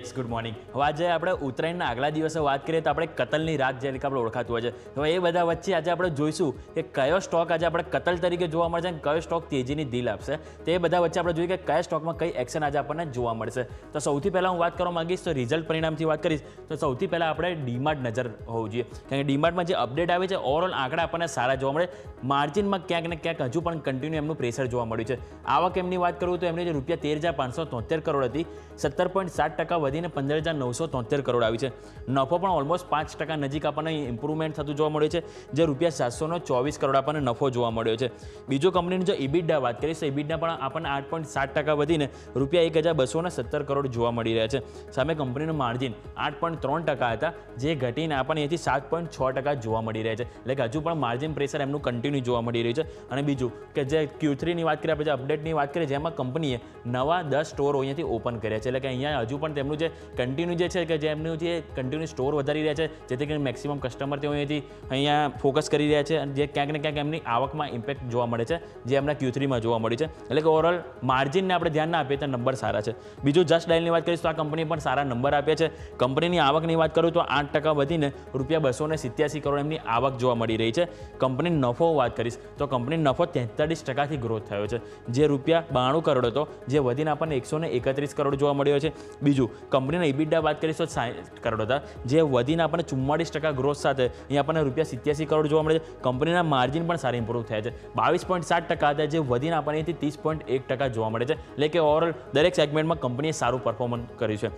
Yes good morning હવે આજે આપણે ઉત્તરાયણના આગલા દિવસે વાત કરીએ તો આપણે કતલની રાત જે આપણે ઓળખાતું હોય છે. હવે એ બધા વચ્ચે આજે આપણે જોઈશું કે કયો સ્ટોક આજે આપણે કતલ તરીકે જોવા મળશે અને કયો સ્ટોક તેજીની દિલ આપશે. તે બધા વચ્ચે આપણે જોઈએ કે કયા સ્ટોકમાં કઈ એક્શન આજે આપણને જોવા મળશે. તો સૌથી પહેલાં હું વાત કરવા માંગીશ તો રિઝલ્ટ પરિણામથી વાત કરીશ. તો સૌથી પહેલાં આપણે ડીમાર્ટ નજર હોવું જોઈએ. કારણ કે ડીમાર્ટમાં જે અપડેટ આવે છે ઓવરઓલ આંકડા આપણને સારા જોવા મળે. માર્જિનમાં ક્યાંક ને ક્યાંક હજુ પણ કન્ટિન્યુ એમનું પ્રેશર જોવા મળ્યું છે. આવક એમની વાત કરું તો એમની જે રૂપિયા તેર હજાર પાંચસો તોતેર કરોડ હતી. સત્તર પોઈન્ટ સાત ટકા વધીને પંદર હજાર નવસો તોતેર કરોડ આવી છે. નફો પણ ઓલમોસ્ટ પાંચ ટકા નજીક આપણને ઇમ્પ્રુવમેન્ટ થતું જોવા મળ્યું છે, જે રૂપિયા સાતસોનો ચોવીસ કરોડ આપણને નફો જોવા મળ્યો છે. બીજો કંપનીની જો ઇબિડા વાત કરીએ, તો ઇબિડના પણ આપણને આઠ પોઈન્ટ સાત ટકા વધીને રૂપિયા એક હજાર બસો સત્તર કરોડ જોવા મળી રહ્યા છે. સામે કંપનીનું માર્જિન આઠ પોઈન્ટ ત્રણ ટકા હતા, જે ઘટીને આપણને અહીંથી સાત પોઈન્ટ છ ટકા જોવા મળી રહ્યા છે. એટલે કે હજુ પણ માર્જિન પ્રેશર એમનું કન્ટિન્યુ જોવા મળી રહ્યું છે. અને બીજું કે જે ક્યુ થ્રીની વાત કરીએ, આપણે જે અપડેટની વાત કરીએ, જેમાં કંપનીએ નવા દસ સ્ટોર અહીંયાથી ઓપન કર્યા છે. એટલે કે અહીંયા હજુ પણ તેમનું જે કન્ટિન્યુ જે છે કે જે એમનું જે કન્ટિન્યુ સ્ટોર વધારી રહ્યા છે, જેથી કરીને મેક્સિમમ કસ્ટમર તેઓ અહીંયાથી અહીંયા ફોકસ કરી રહ્યા છે અને જે ક્યાંક ને ક્યાંક એમની આવકમાં ઇમ્પેક્ટ જોવા મળે છે, જે એમના ક્યુ થ્રીમાં જોવા મળ્યું છે. એટલે કે ઓવરઓલ માર્જિનને આપણે ધ્યાન ના આપીએ તો નંબર સારા છે. બીજું જસ્ટ ડાયલની વાત કરીશ તો આ કંપની પણ સારા નંબર આપ્યા છે. કંપનીની આવકની વાત કરું તો આઠ ટકા વધીને રૂપિયા બસો ને સિત્યાસી કરોડ એમની આવક જોવા મળી રહી છે. કંપની નફો વાત કરીશ તો કંપની નફો તેતાલીસ ટકાથી ગ્રોથ થયો છે. જે રૂપિયા બાણું કરોડ હતો, જે વધીને આપણને એકસો એકત્રીસ કરોડ જોવા મળ્યો છે. બીજું કંપનીના ઇબિડા વાત કરીશું સાઠ કરોડ હતા, જે વધીને આપણને ચુમ્માળીસ ટકા ગ્રોથ સાથે અહીંયા આપણને રૂપિયા સિત્યાસી કરોડ જોવા મળે છે. કંપનીના માર્જિન પણ સારી ઇમ્પ્રૂવ થયા છે. બાવીસ પોઈન્ટ સાત ટકા હતા, જે વધીને આપણને અહીંથી ત્રીસ પોઈન્ટ એક ટકા જોવા મળે છે. એટલે કે ઓવરઓલ દરેક સેગમેન્ટમાં કંપનીએ સારું પરફોર્મન્સ કર્યું છે.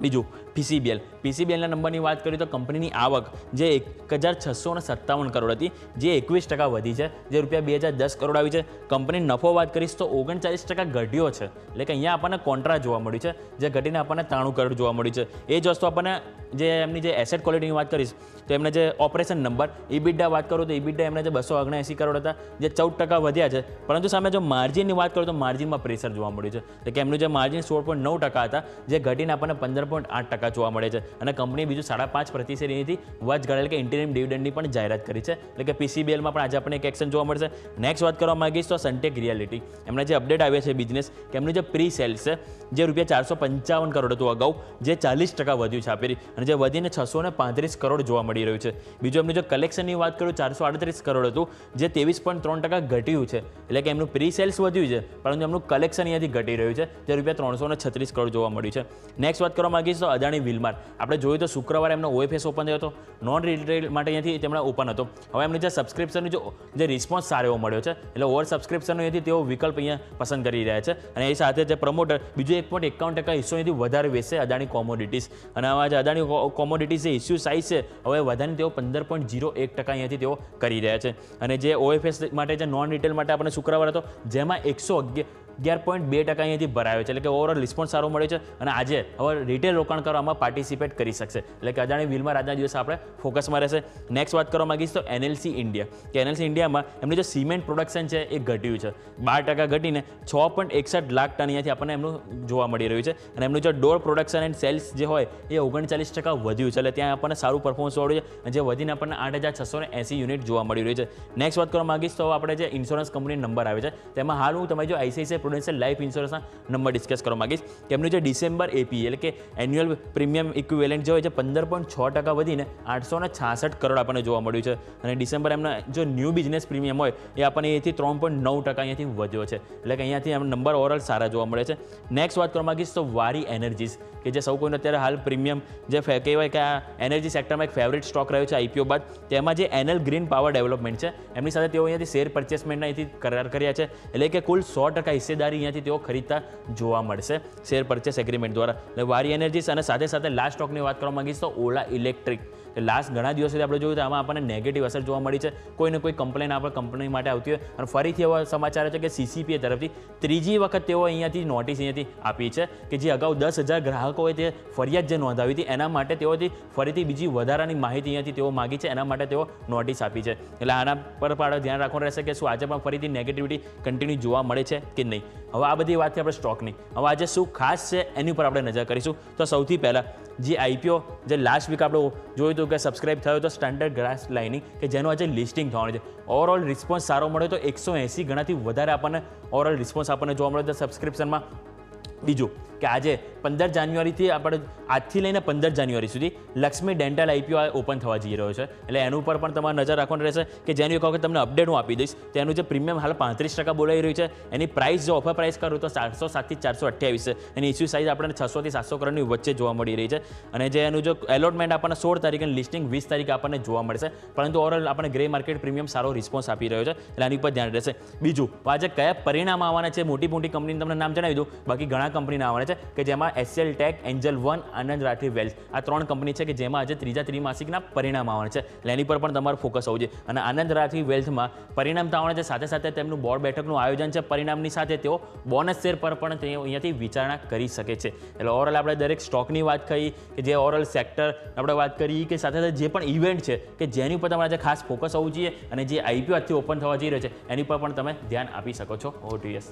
બીજું પીસીબીએલ. પીસીબીએલના નંબરની વાત કરીએ તો કંપનીની આવક જે એક હજાર છસો ને સત્તાવન કરોડ હતી, જે એકવીસ ટકા વધી છે, જે રૂપિયા બે હજાર દસ કરોડ આવી છે. કંપની નફો વાત કરીશ તો ઓગણચાલીસ ટકા ઘટ્યો છે. એટલે કે અહીંયા આપણને કોન્ટ્રા જોવા મળ્યું છે, જે ઘટીને આપણને ત્રાણું કરોડ જોવા મળ્યું છે. એ જ વસ્તુ આપણને જે એમની જે એસેટ ક્વોલિટીની વાત કરીશ, તો એમને જે ઓપરેશન નંબર ઇબિડા વાત કરું તો ઇબિડા એમને જે બસો ઓગણએંસી કરોડ હતા, જે ચૌદ ટકા વધ્યા છે. પરંતુ સામે જો માર્જિનની વાત કરું તો માર્જિનમાં પ્રેશર જોવા મળ્યું છે. એટલે કે એમનું જે માર્જિન સોળ પોઈન્ટ નવ ટકા હતા, જે ઘટીને આપણને પંદર પોઈન્ટ આઠ ટકા જોવા મળે છે. અને કંપનીએ બીજું સાડા પાંચ પ્રતિશત વાત ગળેલ કે ઇન્ટરિયમ ડિવિડન્ડની પણ જાહેરાત કરી છે. એટલે કે પીસીબીએલમાં પણ આજે આપણને એક એક્શન જોવા મળશે. નેક્સ્ટ વાત કરવા માંગીશ તો સનટેક રિયાલિટી એમના જે અપડેટ આવ્યા છે બિઝનેસ કે એમનું જે પ્રી સેલ્સ છે, જે રૂપિયા ચારસો પંચાવન કરોડ હતું અગાઉ, જે ચાલીસ ટકા વધ્યું છે આપેલી. અને જે વધીને છસો ને પાંત્રીસ કરોડ જોવા મળી રહ્યું છે. બીજું એમનું જો કલેક્શનની વાત કરું, ચારસો આડત્રીસ કરોડ હતું, જે ત્રેવીસ પોઈન્ટ ત્રણ ટકા ઘટ્યું છે. એટલે કે એમનું પ્રી સેલ્સ વધ્યું છે, પરંતુ એમનું કલેક્શન અહીંયાથી ઘટી રહ્યું છે, જે રૂપિયા ત્રણસો છત્રીસ કરોડ જોવા મળ્યું છે. નેક્સ્ટ વાત કરવા માંગીશ તો અદાણી વિલમાર. આપણે જોયું તો શુક્રવારે એમનો ઓએફએસ ઓપન થયો હતો. નોન રિટેલ માટે અહીંયાથી તેમણે ઓપન હતો. હવે એમની જે સબસ્ક્રિપ્શનની જો જે રિસ્પોન્સ સારો એવો મળ્યો છે. એટલે ઓવર સબસ્ક્રિપ્શનનો અહીંથી તેઓ વિકલ્પ અહીંયા પસંદ કરી રહ્યા છે. અને એ સાથે જે પ્રમોટર બીજું એક પોઈન્ટ એકાવન ટકા હિસ્સો અહીંથી વધારે વેચશે અદાણી કોમોડિટીઝ અને આવા જે અદાણી કોમોડિટીઝ જે ઇસ્યુ સાઇઝ છે, હવે વધારે તેઓ પંદર પોઈન્ટ જીરો એક ટકા અહીંયાથી તેઓ કરી રહ્યા છે. અને જે ઓએફએસ માટે જે નોન રિટેલ માટે આપણે શુક્રવાર હતો, જેમાં એકસો અગિયાર પોઈન્ટ બે ટકા અહીંયાથી ભરાયો છે. એટલે કે ઓવરઓલ રિસ્પોન્સ સારો મળ્યો છે. અને આજે હવે રિટેલ કરવામાં પાર્ટિસિપેટ કરી શકશે. એટલે કે અદાણી વિલમાં આજના દિવસે આપણે ફોકસમાં રહેશે. નેક્સ્ટ વાત કરવા માંગીશ તો એનએલસી ઇન્ડિયા કે એનએલસી ઇન્ડિયામાં એમનું જે સિમેન્ટ પ્રોડક્શન છે એ ઘટ્યું છે. બાર ટકા ઘટીને છ પોઈન્ટ એકસઠ લાખ ટન અહીંયાથી આપણને એમનું જોવા મળી રહ્યું છે. અને એમનું જે ડોર પ્રોડક્શન એન્ડ સેલ્સ જે હોય એ ઓગણચાલીસ ટકા વધ્યું છે. એટલે ત્યાં આપણને સારું પરફોર્મન્સ મળ્યું છે. અને જે વધીને આપણને આઠ હજાર છસો ને એંસી યુનિટ જોવા મળી રહ્યું છે. નેક્સ્ટ વાત કરવા માંગીશ તો આપણે જે ઇન્સ્યોરન્સ કંપની નંબર આવે છે. તેમાં હાલ હું તમારી જો આઈસીઆઈસીઆઈ પ્રુડેન્શિયલ લાઈફ ઇન્સ્યોરન્સના નંબર ડિસ્કસ કરવા માગીશ. એમનું જે ડિસેમ્બર એપી એટલે કે એન્યુઅલ પ્રીમિયમ ઇક્વિવેલન્ટ જે હોય છે, પંદર પોઈન્ટ છ ટકા વધીને આઠસો છાસઠ કરોડ આપણને જોવા મળ્યું છે. અને ડિસેમ્બર એમના જો ન્યૂ બિઝનેસ પ્રીમિયમ હોય, એ આપણને અહીંથી ત્રણ પોઈન્ટ નવ ટકા અહીંયાથી વધ્યો છે. એટલે કે અહીંયાથી એમ નંબર ઓવરઓલ સારા જોવા મળે છે. નેક્સ્ટ વાત કરવા માંગીશ તો વારી એનર્જીસ કે જે સૌ કોઈને અત્યારે હાલ પ્રીમિયમ જે કહેવાય કે આ એનર્જી સેક્ટરમાં એક ફેવરેટ સ્ટોક રહ્યો છે આઈપીઓ બાદ. તેમાં જે એનએલ ગ્રીન પાવર ડેવલપમેન્ટ છે, એમની સાથે તેઓ અહીંયાથી શેર પરચેસમેન્ટના અહીંથી કરાર કર્યા છે. એટલે કે કુલ સો ટકા હિસ્સેદારી અહીંયાથી તેઓ ખરીદતા જોવા મળશે શેર પરચેસ એગ્રીમેન્ટ દ્વારા. એટલે વારી એનર્જીસ અને સાથે સાથે લાસ્ટ સ્ટોકની વાત કરવા માંગીશ તો ઓલા ઇલેક્ટ્રિક કે લાસ્ટ ઘણા દિવસોથી આપણે જોયું તો આમાં આપણને નેગેટિવ અસર જોવા મળી છે. કોઈને કોઈ કમ્પ્લેન આપણે કંપની માટે આવતી હોય. અને ફરીથી એવા સમાચાર છે કે સીસીપીએ તરફથી ત્રીજી વખત તેઓ અહીંયાથી નોટિસ અહીંયાથી આપી છે કે જે અગાઉ દસ હજાર ગ્રાહકોએ તે ફરિયાદ જે નોંધાવી હતી, એના માટે તેઓથી ફરીથી બીજી વધારાની માહિતી અહીંયાથી તેઓ માગી છે. એના માટે તેઓ નોટિસ આપી છે. એટલે આના પર પણ ધ્યાન રાખવાનું રહેશે કે શું આજે પણ ફરીથી નેગેટિવિટી કન્ટિન્યુ જોવા મળે છે કે નહીં. હવે આ બધી વાત છે આપણે સ્ટોકની હવે આજે શું ખાસ છે એની ઉપર આપણે નજર કરીશું. તો સૌથી પહેલાં જે આઈપીઓ જે લાસ્ટ વીક આપણે જોયું હતું કે સબસ્ક્રાઇબ થયો તો સ્ટાન્ડર્ડ ગ્રાસ લાઇનિંગ કે જેનું આજે લિસ્ટિંગ થવાનું છે. ઓવરઓલ રિસ્પોન્સ સારો મળ્યો તો એકસો એંસી ગણાથી વધારે આપણને ઓવરઓલ રિસ્પોન્સ આપણને જોવા મળ્યો તો સબસ્ક્રિપ્શનમાં બીજું કે આજે પંદર જાન્યુઆરીથી આપણે આજથી લઈને પંદર જાન્યુઆરી સુધી લક્ષ્મી ડેન્ટલ આઈપીઓ ઓપન થવા જઈ રહ્યો છે. એટલે એનું ઉપર પણ તમારે નજર રાખવાની રહેશે કે જેની એક વખત તમને અપડેટ હું આપી દઈશ તેનું જે પ્રીમિયમ હાલ પાંત્રીસ ટકા બોલાઈ રહ્યું છે. એની પ્રાઇસ જો ઓફર પ્રાઇસ કરું તો ચારસો સાતથી ચારસો અઠ્યાવીસ છે. એની ઇસ્યુ સાઇઝ આપણને છસોથી સાતસો કરોડની વચ્ચે જોવા મળી રહી છે. અને જે એનું જો એલોટમેન્ટ આપણને સોળ તારીખે લિસ્ટિંગ વીસ તારીખે આપણને જોવા મળશે પરંતુ ઓવરઓલ આપણે ગ્રે માર્કેટ પ્રીમિયમ સારો રિસ્પોન્સ આપી રહ્યો છે. એટલે આની ઉપર ધ્યાન રહેશે. બીજું આજે કયા પરિણામ આવવાના છે? મોટી મોટી કંપનીનું તમને નામ જણાવી દઉં. બાકી ઘણા કંપનીના આવવાના છે કે જેમાં SL tech Angel One Anand Rathi wealth આ ત્રણ કંપની છે કે જેમાં આજે ત્રીજા ત્રિમાસિકના પરિણામ આવવાના છે. એટલે એની પર પણ તમારું ફોકસ હોવું જોઈએ. અને આનંદ રાઠી વેલ્થમાં પરિણામ તો આવવાના છે. સાથે સાથે તેમનું બોર્ડ બેઠકનું આયોજન છે. પરિણામની સાથે તેઓ બોનસ શેર પર પણ તેઓ અહીંયાથી વિચારણા કરી શકે છે. એટલે ઓવરઓલ આપણે દરેક સ્ટોકની વાત કરી કે જે ઓવરઓલ સેક્ટર આપણે વાત કરી કે સાથે સાથે જે પણ ઇવેન્ટ છે કે જેની ઉપર તમારે આજે ખાસ ફોકસ હોવું જોઈએ અને જે આઈપીઓ આજથી ઓપન થવા જઈ રહ્યો છે, એની પર પણ તમે ધ્યાન આપી શકો છો. ઓટીએસ